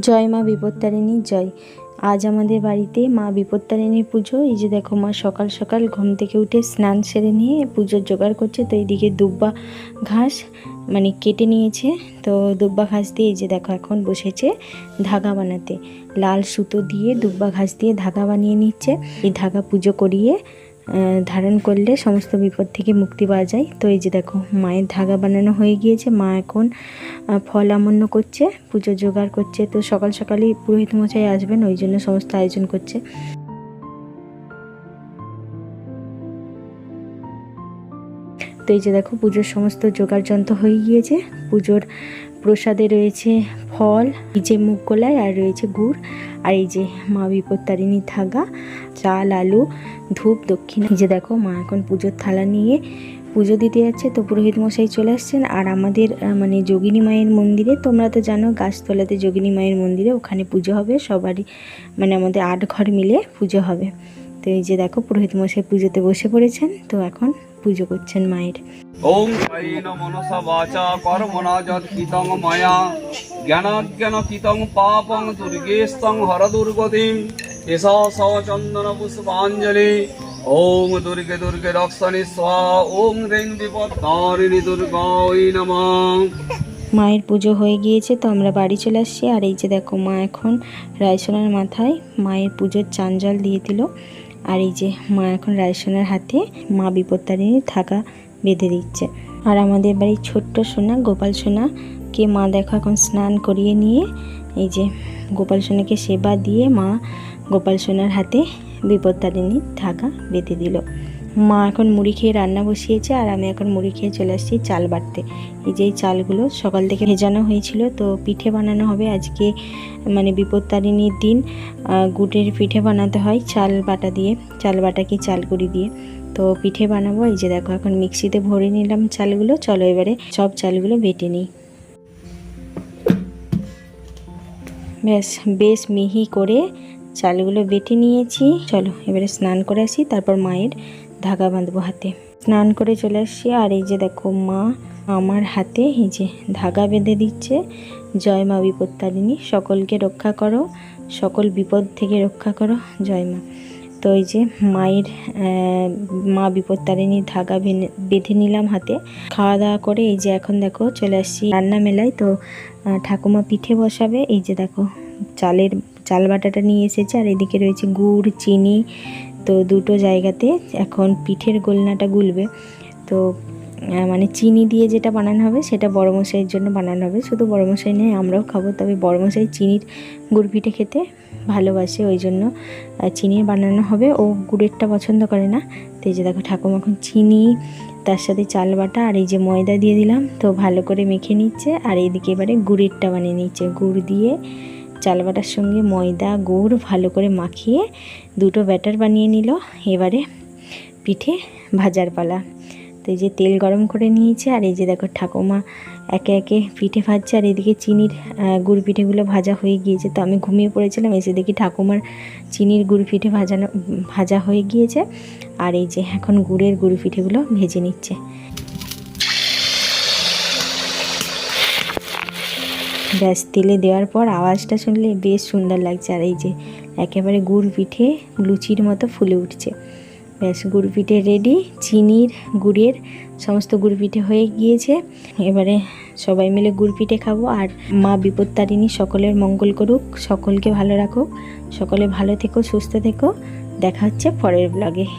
জয় মা বিপত্তারিণী, জয়। আজ আমাদের বাড়িতে মা বিপত্তারিণীর পুজো। এই যে দেখো মা সকাল সকাল ঘুম থেকে উঠে স্নান সেরে নিয়ে পুজোর জোগাড় করছে। তো এইদিকে দুব্বা ঘাস মানে কেটে নিয়েছে। তো দুব্বা ঘাস দিয়ে এই যে দেখো এখন বসেছে ধাগা বানাতে। লাল সুতো দিয়ে দুব্বা ঘাস দিয়ে ধাগা বানিয়ে নিচ্ছে। এই ধাগা পুজো করিয়ে ধারণ করলে সমস্ত বিপদ থেকে মুক্তি পাওয়া যায়। তো এই যে দেখো, মায়ের ধাগা বানানো হয়ে গিয়েছে। মা এখন ফল আমন্য করছে, পুজো জোগাড় করছে। তো সকাল সকালই পুরোহিত মশাই আসবেন, ওই জন্য সমস্ত আয়োজন করছে। তো এই যে দেখো, পুজোর সমস্ত জোগাড় যন্ত্র হয়ে গিয়েছে। পুজোর প্রসাদে রয়েছে ফল, এই যে মুগ গোলায় আর রয়েছে গুড়, আর এই যে মা বিপত্তারিণী থাগা চাল, আলু, ধূপ, দক্ষিণ। এই যে দেখো, মা এখন পুজোর থালা নিয়ে পুজো দিতে যাচ্ছে, তো পুরোহিত মশাই চলে আসছেন। আর আমাদের মানে যোগিনী মায়ের মন্দিরে, তোমরা তো জানো, গাছতলাতে যোগিনী মায়ের মন্দিরে ওখানে পুজো হবে, সবারই মানে আমাদের আট ঘর মিলে পুজো হবে। তো এই যে দেখো, পুরোহিত মশাই পুজোতে বসে পড়েছেন, তো এখন পুজো করছেন মায়ের। ওম মনসা বাচা কর্মনাজত কিতং মায়া। জ্ঞানাজ্ঞান কিতং পাপং দুর্গেস্তং হর দুর্গতিম এসা স চন্দন পুষ্পাঞ্জলি। ওম দুর্গে দুর্গে রক্ষণি স্বাহা। ওম রেং বিপদ তারিণী দুর্গাই নমঃ। মায়ের পুজো হয়ে গিয়েছে তো আমরা বাড়ি চলে আসছি। আর এই যে দেখো মা এখন রায়সোনার মাথায় মায়ের পুজোর চাঞ্জল দিয়ে দিল। আর এই যে মা এখন রায়সোনার হাতে মা বিপত্তারিণীর থাকা বেঁধে দিচ্ছে। আর আমাদের বাড়ির ছোট্ট সোনা, গোপাল সোনাকে মা দেখো এখন স্নান করিয়ে নিয়ে এই যে গোপাল সোনাকে সেবা দিয়ে মা গোপাল সোনার হাতে বিপত্তারিণীর থাকা বেঁধে দিল। মা এখন মুড়ি খেয়ে রান্না বসিয়েছে আর আমি এখন মুড়ি খেয়ে চলে আসছি চাল বাটতে। এই যে চালগুলো সকাল থেকে ভেজানো হয়েছিল, তো পিঠে বানানো হবে আজকে মানে বিপত্তারিণীর দিন। গুটের পিঠে বানাতে হয় চাল বাটা দিয়ে, চাল বাটা কি চাল গুঁড়ি দিয়ে। তো পিঠে বানাবো, এই যে দেখো এখন মিক্সিতে ভরে নিলাম চালগুলো, চলো এবারে সব চালগুলো বেটে নিই। ব্যাস, বেশ মিহি করে চালগুলো বেটে নিয়েছি। চলো এবারে স্নান করে আসি, তারপর মায়ের ধাগা বাঁধবো হাতে। স্নান করে চলে আসছি, আর এই যে দেখো মা আমার হাতে এই যে ধাগা বেঁধে দিচ্ছে। জয় মা বিপত্তারিণী, সকলকে রক্ষা করো, সকল বিপদ থেকে রক্ষা করো, জয় মা। তো এই যে মায়ের মা বিপত্তারিণীর ধাগা বেঁধে নিলাম হাতে। খাওয়া দাওয়া করে এই যে এখন দেখো চলে আসছি রান্না মেলায়। তো ঠাকুমা পিঠে বসাবে। এই যে দেখো চালের, চাল বাটাটা নিয়ে এসেছে, আর এদিকে রয়েছে গুড়, চিনি তো দুটো জায়গাতে এখন পিঠের গোলনাটা গুলবে। তো মানে চিনি দিয়ে যেটা বানানো হবে সেটা বড় মশাইয়ের জন্য বানানো হবে। শুধু বড় মশাই নেই আমরাও খাব। তবে বড় মশাই চিনির গুড় পিঠে খেতে ভালোবাসে ওই জন্য চিনির বানানো হবে। ও গুড়েরটা পছন্দ করে না। তো এই যে দেখো, ঠাকুমা এখন চিনি, তার সাথে চাল বাটা আর এই যে ময়দা দিয়ে দিলাম। তো ভালো করে মেখে নিচ্ছে আর এইদিকে এবারে গুড়েরটা বানিয়ে নিচ্ছে। গুড় দিয়ে চাল বাটার সঙ্গে ময়দা, গুড় ভালো করে মাখিয়ে দুটো ব্যাটার বানিয়ে নিল। এবারে পিঠে ভাজার পালা। তো এই যে তেল গরম করে নিয়েছে, আর এই যে দেখো ঠাকুমা একে একে পিঠে ভাজছে, আর এদিকে চিনির গুড় পিঠেগুলো ভাজা হয়ে গিয়েছে। তো আমি ঘুমিয়ে পড়েছিলাম, এসে দেখি ঠাকুমার চিনির গুড় পিঠে ভাজানো, ভাজা হয়ে গিয়েছে। আর এই যে এখন গুড়ের গুড় পিঠেগুলো ভেজে নিচ্ছে। ব্যাস, তেলে দেওয়ার পর আওয়াজটা শুনলে বেশ সুন্দর লাগছে। আর এই যে একেবারে গুড় পিঠে লুচির মতো ফুলে উঠছে। ব্যাস গুড় পিঠে রেডি চিনির গুড়ের সমস্ত গুড় পিঠে হয়ে গিয়েছে। এবারে সবাই মিলে গুড় পিঠে খাব। আর মা বিপত্তারিণী সকলের মঙ্গল করুক। সকলকে ভালো রাখুক। সকলে ভালো থেকো, সুস্থ থেকো। দেখা হচ্ছে পরের ব্লগে